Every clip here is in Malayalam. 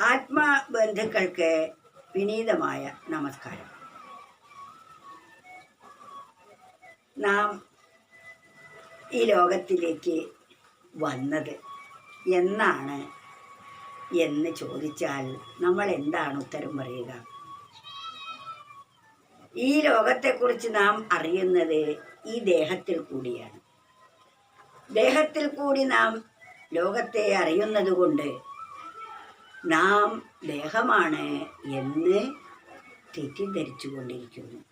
ആത്മബന്ധുക്കൾക്ക് വിനീതമായ നമസ്കാരം. നാം ഈ ലോകത്തിലേക്ക് വന്നത് എന്നാണ് എന്ന് ചോദിച്ചാൽ നമ്മൾ എന്താണ് ഉത്തരം പറയുക? ഈ ലോകത്തെക്കുറിച്ച് നാം അറിയുന്നത് ഈ ദേഹത്തിൽ കൂടിയാണ്. ദേഹത്തിൽ കൂടി നാം ലോകത്തെ അറിയുന്നത് കൊണ്ട് നാം ദേഹമാണ് എന്ന് തെറ്റിദ്ധരിച്ചു കൊണ്ടിരിക്കുന്നു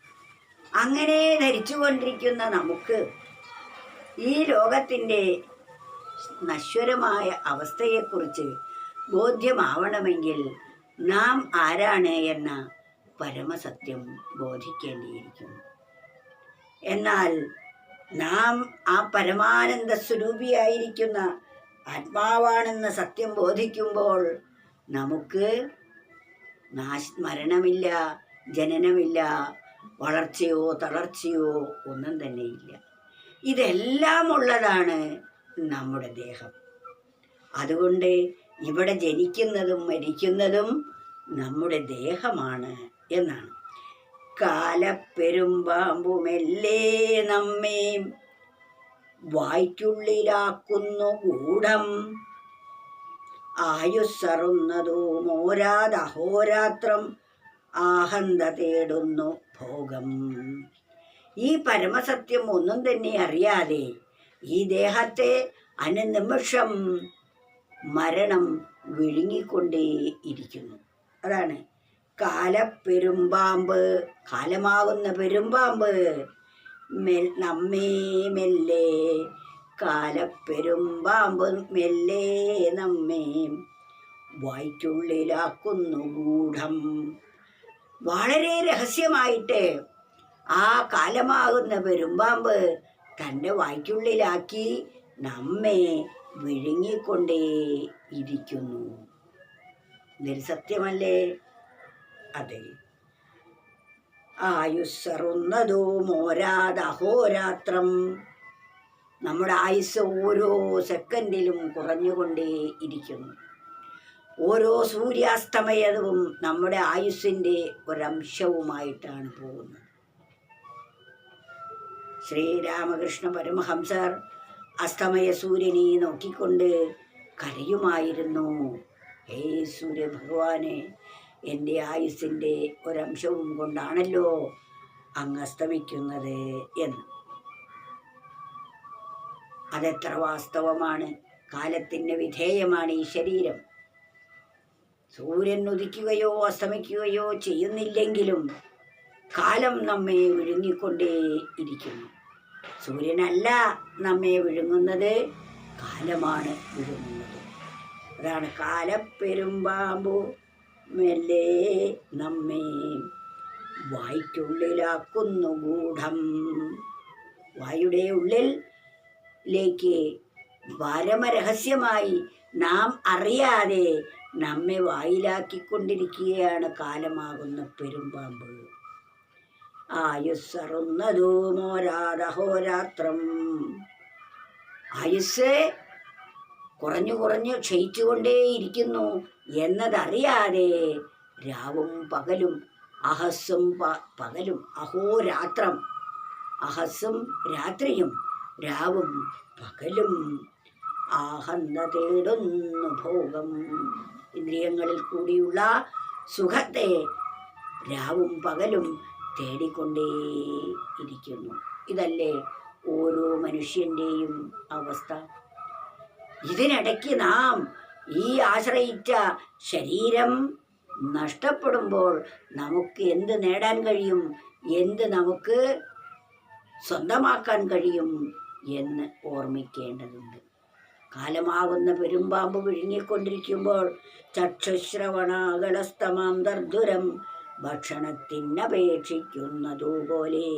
അങ്ങനെ ധരിച്ചുകൊണ്ടിരിക്കുന്ന നമുക്ക് ഈ ലോകത്തിന്റെ നശ്വരമായ അവസ്ഥയെക്കുറിച്ച് ബോധ്യമാവണമെങ്കിൽ നാം ആരാണ് എന്ന പരമസത്യം ബോധിക്കേണ്ടിയിരിക്കുന്നു. എന്നാൽ നാം ആ പരമാനന്ദ സ്വരൂപിയായിരിക്കുന്ന ആത്മാവാണെന്ന സത്യം ബോധിക്കുമ്പോൾ നമുക്ക് നാശ മരണമില്ല ജനനമില്ല വളർച്ചയോ തളർച്ചയോ ഒന്നും തന്നെയില്ല ഇതെല്ലാം ഉള്ളതാണ് നമ്മുടെ ദേഹം. അതുകൊണ്ട് ഇവിടെ ജനിക്കുന്നതും മരിക്കുന്നതും നമ്മുടെ ദേഹമാണ് എന്നാണ്. കാലപ്പെരുമ്പാമ്പുമെല്ലേ നമ്മെ വായ്ക്കുള്ളിലാക്കുന്നു ഗൂഢം ആയുസ്സറുന്നതോ മോരാതഹോരാത്രം ആഹന്ത തേടുന്നു ഭോഗം. ഈ പരമസത്യം ഒന്നും തന്നെ അറിയാതെ ഈ ദേഹത്തെ അനുനിമിഷം മരണം വിഴുങ്ങിക്കൊണ്ടേ ഇരിക്കുന്നു. അതാണ്. കാലപ്പെരുമ്പാമ്പ് കാലമാകുന്ന പെരുമ്പാമ്പ് മെൽ നമ്മേ മെല്ലെ കാലപ്പെരുമ്പാമ്പ് മെല്ലെ നമ്മെ വായ്ക്കുള്ളിലാക്കുന്നു ഗൂഢം. വളരെ രഹസ്യമായിട്ട് ആ കാലമാകുന്ന പെരുമ്പാമ്പ് തന്റെ വായിക്കുള്ളിലാക്കി നമ്മെ വിഴുങ്ങിക്കൊണ്ടേ ഇരിക്കുന്നു. ഇതൊരു സത്യമല്ലേ? അതെ. ആയുസ്സറുന്നതോ മോരാതഹോരാത്രം നമ്മുടെ ആയുസ് ഓരോ സെക്കൻഡിലും കുറഞ്ഞുകൊണ്ടേ ഇരിക്കുന്നു. ഓരോ സൂര്യാസ്തമയവും നമ്മുടെ ആയുസ്സിന്റെ ഒരംശവുമായിട്ടാണ് പോകുന്നത്. ശ്രീരാമകൃഷ്ണ പരമഹംസർ അസ്തമയ സൂര്യനെ നോക്കിക്കൊണ്ട് കരയുമായിരുന്നു. ഹേ സൂര്യഭഗവാനെ എന്റെ ആയുസ്സിന്റെ ഒരംശവും കൊണ്ടാണല്ലോ അങ്ങ് അസ്തമിക്കുന്നത് എന്ന്. അതെത്ര വാസ്തവമാണ്. കാലത്തിന് വിധേയമാണ് ഈ ശരീരം. സൂര്യൻ ഉദിക്കുകയോ അസ്തമിക്കുകയോ ചെയ്യുന്നില്ലെങ്കിലും കാലം നമ്മെ വിഴുങ്ങിക്കൊണ്ടേ ഇരിക്കുന്നു. സൂര്യനല്ല നമ്മെ വിഴുങ്ങുന്നത് കാലമാണ് വിഴുങ്ങുന്നത്. അതാണ് കാലപ്പെരുമ്പാമ്പു മെല്ലെ നമ്മെ വായ്ക്കുള്ളിലാക്കുന്നു ഗൂഢം. വായുടെ ഉള്ളിലേക്ക് പരമരഹസ്യമായി നാം അറിയാതെ നമ്മെ വായിലാക്കിക്കൊണ്ടിരിക്കുകയാണ് കാലമാകുന്ന പെരുമ്പാമ്പ് ആയുസ്സറുന്നതോ മോരാതഹോരാത്രം ആയുസ് കുറഞ്ഞു കുറഞ്ഞു ക്ഷയിച്ചുകൊണ്ടേയിരിക്കുന്നു എന്നതറിയാതെ രാവും പകലും അഹസ്സും പകലും അഹോരാത്രം അഹസ്സും രാത്രിയും രാവും പകലും ആഹന്ന തേടുന്നു ഭോഗം. ഇന്ദ്രിയങ്ങളിൽ കൂടിയുള്ള സുഖത്തെ രാവും പകലും തേടിക്കൊണ്ടേ ഇരിക്കുന്നു. ഇതല്ലേ ഓരോ മനുഷ്യന്റെയും അവസ്ഥ. ഇതിനിടയ്ക്ക് നാം ഈ ആശ്രയിച്ച ശരീരം നഷ്ടപ്പെടുമ്പോൾ നമുക്ക് എന്ത് നേടാൻ കഴിയും? എന്ത് നമുക്ക് സ്വന്തമാക്കാൻ കഴിയും? എന്ന് ഓർമ്മിക്കേണ്ടതുണ്ട്. കാലമാകുന്ന പെരുമ്പാമ്പ് വിഴുങ്ങിക്കൊണ്ടിരിക്കുമ്പോൾ ചക്ഷുശ്രവണാകളസ്തമാം ദർദുരം ഭക്ഷണത്തിനപേക്ഷിക്കുന്നതുപോലെ.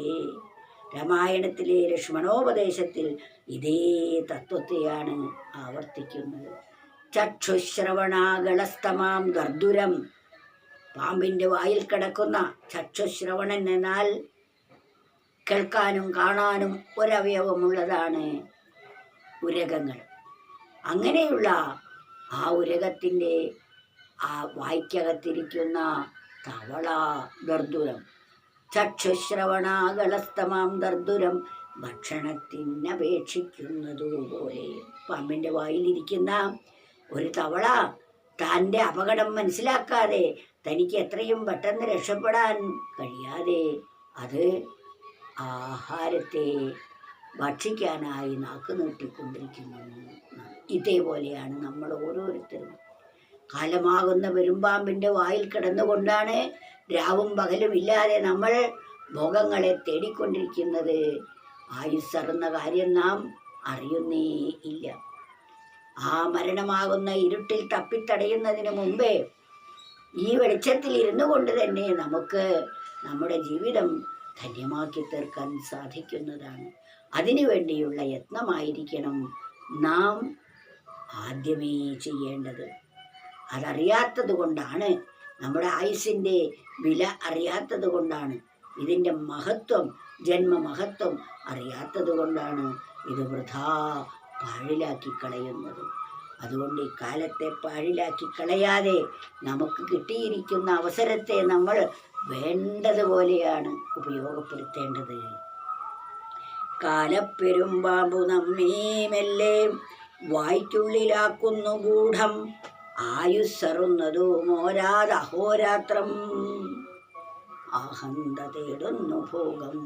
രാമായണത്തിലെ ലക്ഷ്മണോപദേശത്തിൽ ഇതേ തത്വത്തെയാണ് ആവർത്തിക്കുന്നത്. ചക്ഷുശ്രവണാകളസ്തമാം ദർദുരം പാമ്പിന്റെ വായിൽ കിടക്കുന്ന ചക്ഷുശ്രവണൻ എന്നാൽ കേൾക്കാനും കാണാനും ഒരവയവമുള്ളതാണ് ഉരകങ്ങൾ അങ്ങനെയുള്ള ആ ഉരകത്തിന്റെ ആ വായ്ക്കകത്തിരിക്കുന്ന തവള ദർദുരം. ചക്ഷുശ്രവണാകളസ്തമാം ദർദുരം ഭക്ഷണത്തിനപേക്ഷിക്കുന്നതുപോലെ പാമ്പിന്റെ വായിലിരിക്കുന്ന ഒരു തവള തന്റെ അപകടം മനസ്സിലാക്കാതെ തനിക്ക് എത്രയും പെട്ടെന്ന് രക്ഷപ്പെടാൻ കഴിയാതെ അത് ആഹാരത്തെ ഭക്ഷിക്കാനായി നാക്ക് നീട്ടിക്കൊണ്ടിരിക്കുന്നു. ഇതേപോലെയാണ് നമ്മൾ ഓരോരുത്തരും. കാലമാകുന്ന പെരുമ്പാമ്പിന്റെ വായിൽ കിടന്നുകൊണ്ടാണ് രാവും പകലും ഇല്ലാതെ നമ്മൾ ഭോഗങ്ങളെ തേടിക്കൊണ്ടിരിക്കുന്നത്. ആയുസ്സറുന്ന കാര്യം നാം അറിയുന്നേ ഇല്ല. ആ മരണമാകുന്ന ഇരുട്ടിൽ തപ്പിത്തടയുന്നതിന് മുമ്പേ ഈ വെളിച്ചത്തിൽ ഇരുന്നു കൊണ്ട് തന്നെ നമുക്ക് നമ്മുടെ ജീവിതം ധന്യമാക്കി തീർക്കാൻ സാധിക്കുന്നതാണ്. അതിനു വേണ്ടിയുള്ള യത്നമായിരിക്കണം നാം ആദ്യമേ ചെയ്യേണ്ടത്. അതറിയാത്തത് കൊണ്ടാണ് നമ്മുടെ ആയുസിന്റെ വില അറിയാത്തത് കൊണ്ടാണ് ഇതിന്റെ മഹത്വം ജന്മമഹത്വം അറിയാത്തത് കൊണ്ടാണ് ഇത് വൃഥാ പാഴിലാക്കി കളയുന്നത്. അതുകൊണ്ട് ഈ കാലത്തെ പാഴിലാക്കി കളയാതെ നമുക്ക് കിട്ടിയിരിക്കുന്ന അവസരത്തെ നമ്മൾ വേണ്ടതുപോലെയാണ് ഉപയോഗപ്പെടുത്തേണ്ടത്. കാലപ്പെരുമ്പാമ്പു നമ്മേ മെല്ലെ വായ്ക്കുള്ളിലാക്കുന്നു ഗൂഢം. ആയുസ്സറുന്നതു മോരാത് അഹോരാത്രം. ആഹന്ത തേടുന്നു ഭോഗം.